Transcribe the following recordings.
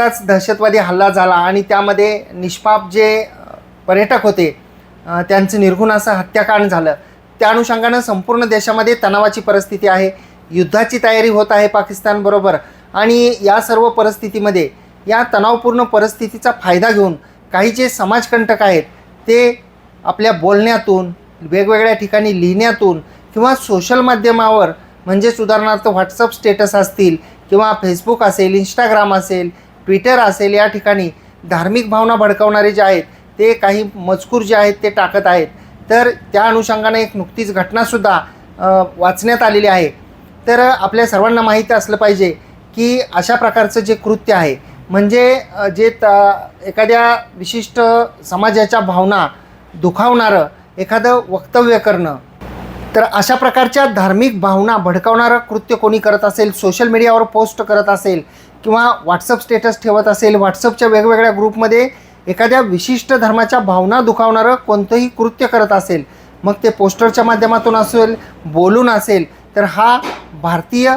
नुकताच दहशतवादी हल्ला झाला आणि त्यामध्ये निष्पाप जे पर्यटक होते त्यांचं निर्घुण असं हत्याकांड झालं. त्या अनुषंगानं संपूर्ण देशामध्ये तणावाची परिस्थिती आहे. युद्धाची तयारी होत आहे पाकिस्तानबरोबर आणि या सर्व परिस्थितीमध्ये या तणावपूर्ण परिस्थितीचा फायदा घेऊन काही जे समाजकंटक आहेत ते आपल्या बोलण्यातून वेगवेगळ्या ठिकाणी लिहिण्यातून किंवा सोशल माध्यमावर म्हणजेच उदाहरणार्थ व्हॉट्सअप स्टेटस असतील किंवा फेसबुक असेल इंस्टाग्राम असेल ट्विटर असेल या ठिकाणी धार्मिक भावना भडकवणारे जे आहेत ते काही मजकूर जे आहेत ते टाकत आहेत. तर त्या अनुषंगाने एक नुकतीच घटनासुद्धा वाचण्यात आलेली आहे. तर आपल्या सर्वांना माहीत असलं पाहिजे की अशा प्रकारचं जे कृत्य आहे म्हणजे जे त एखाद्या विशिष्ट समाजाच्या भावना दुखावणारं एखादं वक्तव्य करणं तर अशा प्रकारच्या धार्मिक भावना भडकावणारं कृत्य कोणी करत असेल सोशल मीडियावर पोस्ट करत असेल किंवा व्हॉट्सअप स्टेटस ठेवत असेल व्हॉट्सअपच्या वेगवेगळ्या ग्रुपमध्ये एखाद्या विशिष्ट धर्माच्या भावना दुखावणारं कोणतंही कृत्य करत असेल मग ते पोस्टरच्या माध्यमातून असेल बोलून असेल तर हा भारतीय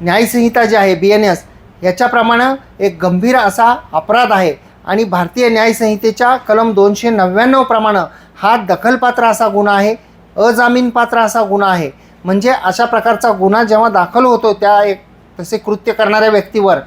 न्यायसंहिता जी आहे बी एन एस याच्याप्रमाणे एक गंभीर असा अपराध आहे. आणि भारतीय न्यायसंहितेच्या कलम दोनशे नव्याण्णव प्रमाणे हा दखलपात्र असा गुन्हा आहे अजामीनपात्र असा गुन्हा आहे. म्हणजे अशा प्रकारचा गुन्हा जेव्हा दाखल होतो त्या एक तसे कृत्य करणाऱ्या व्यक्तीवर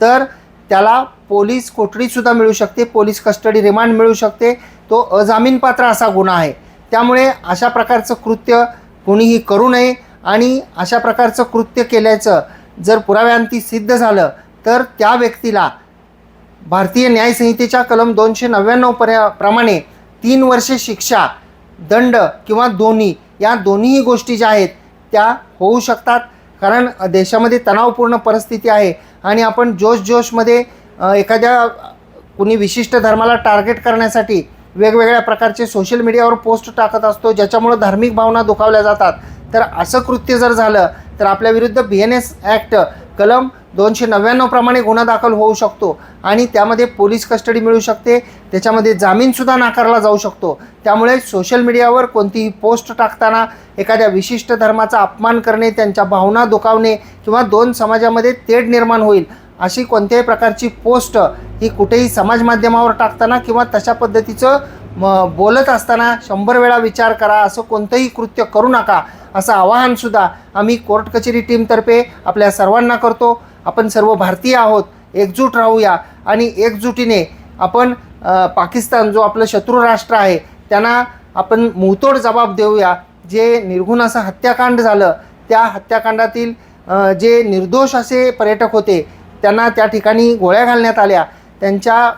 तर त्याला पोलीस कोठडीसुद्धा मिळू शकते पोलीस कस्टडी रिमांड मिळू शकते. तो अजामीनपात्र असा गुन्हा आहे. त्यामुळे अशा प्रकारचं कृत्य कोणीही करू नये आणि अशा प्रकारचं कृत्य केल्याचं जर पुराव्यांती सिद्ध झालं तर त्या व्यक्तीला भारतीय न्यायसंहितेच्या कलम दोनशे नव्याण्णव पर्या प्रमाणे तीन वर्षे शिक्षा दंड किंवा दोन्ही या दोन्हीही गोष्टी ज्या आहेत त्या होऊ शकतात. कारण देशामध्ये तणावपूर्ण परिस्थिती आहे आणि आपण जोश जोशमध्ये एखाद्या कुणी विशिष्ट धर्माला टार्गेट करण्यासाठी वेगवेगळ्या प्रकारचे सोशल मीडियावर पोस्ट टाकत असतो ज्याच्यामुळं धार्मिक भावना दुखावल्या जातात. तर असं कृत्य जर झालं तर आपल्या विरुद्ध बी एन एस ॲक्ट कलम दोनशे नव्याण्णव प्रमाणे गुन्हा दाखल होऊ शकतो आणि त्यामध्ये पोलीस कस्टडी मिळू शकते. त्याच्यामध्ये जामीनसुद्धा नाकारला जाऊ शकतो. त्यामुळे सोशल मीडियावर कोणतीही पोस्ट टाकताना एखाद्या विशिष्ट धर्माचा अपमान करणे त्यांच्या भावना दुखावणे किंवा दोन समाजामध्ये तेढ निर्माण होईल अशी कोणत्याही प्रकारची पोस्ट ही कुठेही समाज माध्यमावर टाकताना किंवा तशा पद्धतीचं म बोलत असताना शंभर वेळा विचार करा असं कोणतंही कृत्य करू नका असं आवाहनसुद्धा आम्ही कोर्ट कचेरी टीमतर्फे आपल्या सर्वांना करतो. आपण सर्व भारतीय आहोत एकजूट राहूया. आणि एकजुटीने आपण पाकिस्तान जो आपलं शत्रू राष्ट्र आहे त्यांना आपण मुहतोड जबाब देऊया. जे निर्घुण असं हत्याकांड झालं त्या हत्याकांडातील जे निर्दोष असे पर्यटक होते त्यांना त्या ठिकाणी गोळ्या घालण्यात आल्या. त्यांच्या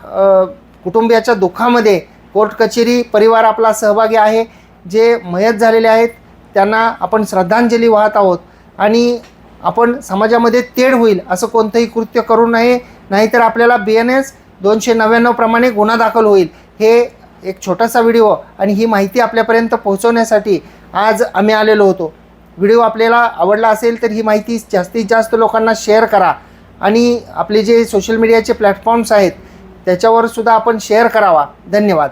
कुटुंबियाच्या दुःखामध्ये कोर्ट कचेरी परिवार आपला सहभागी आहे. जे मयत झालेले आहेत त्यांना आपण श्रद्धांजली वाहत आहोत. आणि आपण समाजामध्ये तेढ होईल असं कोणतंही कृत्य करू नये नाहीतर आपल्याला बी एन एस दोनशे नव्याण्णव प्रमाणे गुन्हा दाखल होईल. हे एक छोटासा व्हिडिओ आणि ही माहिती आपल्यापर्यंत पोहोचवण्यासाठी आज आम्ही आलेलो होतो. व्हिडिओ आपल्याला आवडला असेल तर ही माहिती जास्तीत जास्त लोकांना शेअर करा आणि आपले जे सोशल मीडियाचे प्लॅटफॉर्म्स आहेत त्याच्यावर सुद्धा आपण शेअर करावा. धन्यवाद.